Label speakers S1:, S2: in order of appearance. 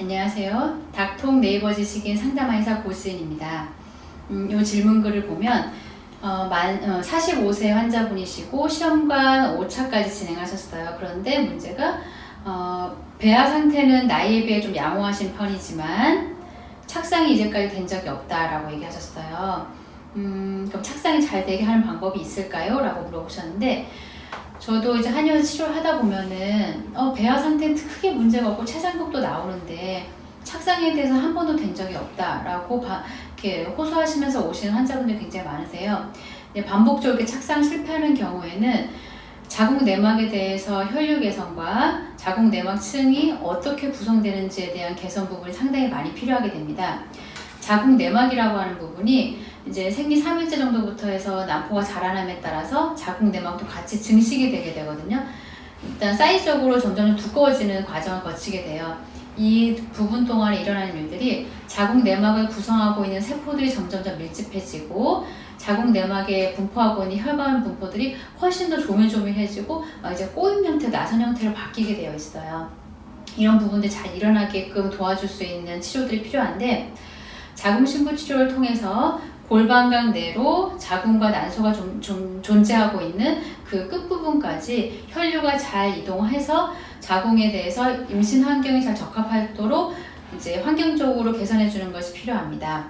S1: 안녕하세요. 닥통 네이버 지식인 상담의사 고수인입니다. 음, 이 질문글을 보면 어, 만, 어, 45세 환자분이시고 시험관 5차까지 진행하셨어요. 그런데 문제가 어, 배아 상태는 나이에 비해 좀 양호하신 편이지만 착상이 이제까지 된 적이 없다라고 얘기하셨어요. 음, 그럼 착상이 잘 되게 하는 방법이 있을까요? 라고 물어보셨는데 저도 이제 한의원 치료를 하다 보면은 어, 배아 상태는 크게 문제가 없고 체장급도 나오는데 착상에 대해서 한 번도 된 적이 없다라고 바, 이렇게 호소하시면서 오시는 환자분들이 굉장히 많으세요. 반복적으로 착상 실패하는 경우에는 자궁 내막에 대해서 혈류 개선과 자궁 내막층이 어떻게 구성되는지에 대한 개선 부분이 상당히 많이 필요하게 됩니다. 자궁 내막이라고 하는 부분이 이제 생리 3일째 정도부터 해서 난포가 자라남에 따라서 자궁 내막도 같이 증식이 되게 되거든요. 일단 사이즈적으로 점점 두꺼워지는 과정을 거치게 돼요. 이 부분 동안에 일어나는 일들이 자궁 내막을 구성하고 있는 세포들이 점점점 밀집해지고 자궁 내막에 분포하고 있는 혈관 분포들이 훨씬 더 조밀조밀해지고 막 이제 꼬임 형태, 나선 형태로 바뀌게 되어 있어요. 이런 부분들 잘 일어나게끔 도와줄 수 있는 치료들이 필요한데 자궁신부 치료를 통해서 골반각 내로 자궁과 난소가 좀, 좀 존재하고 있는 그 끝부분까지 혈류가 잘 이동해서 자궁에 대해서 임신 환경이 잘 적합하도록 이제 환경적으로 개선해 주는 것이 필요합니다.